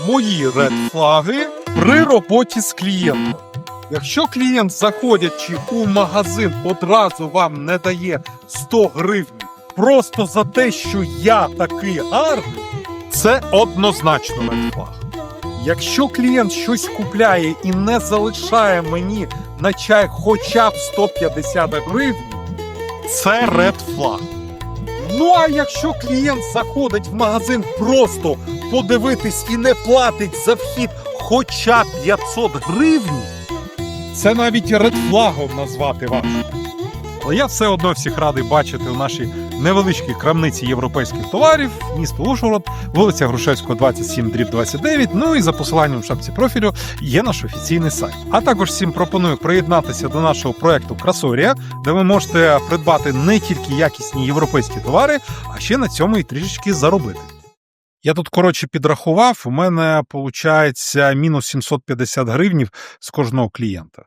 мої редфлаги при роботі з клієнтом. Якщо клієнт, заходячи у магазин, одразу вам не дає 100 гривень просто за те, що я такий гарний, це однозначно редфлаг. Якщо клієнт щось купляє і не залишає мені на чай хоча б 150 гривень, це редфлаг. Ну а якщо клієнт заходить в магазин просто подивитись і не платить за вхід хоча б 500 гривень, це навіть редфлагом назвати важко. Але я все одно всіх радий бачити у нашій невеличкій крамниці європейських товарів, місто Ужгород, вулиця Грушевського, 27, дріб 29. Ну і за посиланням в шапці профілю є наш офіційний сайт. А також всім пропоную приєднатися до нашого проекту Красорія, де ви можете придбати не тільки якісні європейські товари, а ще на цьому і трішечки заробити. Я тут, коротше, підрахував, у мене виходить мінус 750 гривнів з кожного клієнта.